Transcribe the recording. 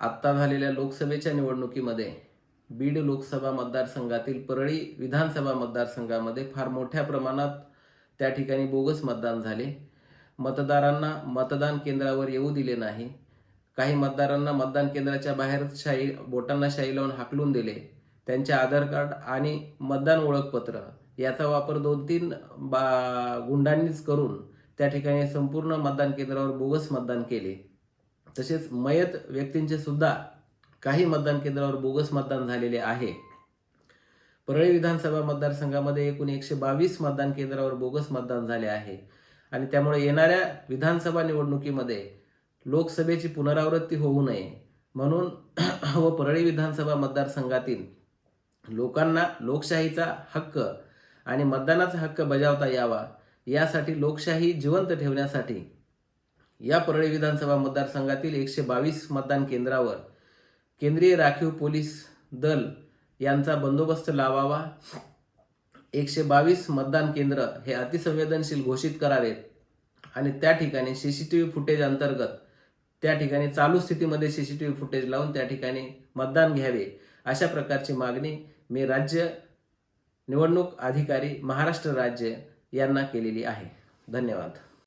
आत्ता झालेल्या लोकसभेच्या निवडणुकीमध्ये बीड लोकसभा मतदारसंघातील परळी विधानसभा मतदारसंघामध्ये फार मोठ्या प्रमाणात त्या ठिकाणी बोगस मतदान झाले. मतदारांना मतदान केंद्रावर येऊ दिले नाही. काही मतदारांना मतदान केंद्राच्या बाहेर शाई बोटांना शाई लावून हाकलून दिले. त्यांचे आधार कार्ड आणि मतदान ओळखपत्र याचा वापर दोन तीन बा गुंडांनीच करून त्या ठिकाणी संपूर्ण मतदान केंद्रावर बोगस मतदान केले. तसेच मयत व्यक्तींचे सुद्धा काही मतदान केंद्रावर बोगस मतदान झालेले आहे. परळी विधानसभा मतदारसंघामध्ये एकूण एकशे बावीस मतदान केंद्रावर बोगस मतदान झाले आहे. आणि त्यामुळे येणाऱ्या विधानसभा निवडणुकीमध्ये लोकसभेची पुनरावृत्ती होऊ नये. म्हणून व परळी विधानसभा मतदारसंघातील लोकांना लोकशाहीचा हक्क आणि मतदानाचा हक्क बजावता यावा. यासाठी लोकशाही जिवंत ठेवण्यासाठी या परळी विधानसभा मतदारसंघातील एकशे बावीस मतदान केंद्रावर केंद्रीय राखीव पोलीस दल यांचा बंदोबस्त लावावा. एकशे बावीस मतदान केंद्र हे अतिसंवेदनशील घोषित करावेत आणि त्या ठिकाणी C C T V footage अंतर्गत त्या ठिकाणी चालू स्थितीमध्ये C C T V footage लावून त्या ठिकाणी मतदान घ्यावे अशा प्रकारची मागणी मी राज्य निवडणूक अधिकारी महाराष्ट्र राज्य यांना केलेली आहे. धन्यवाद.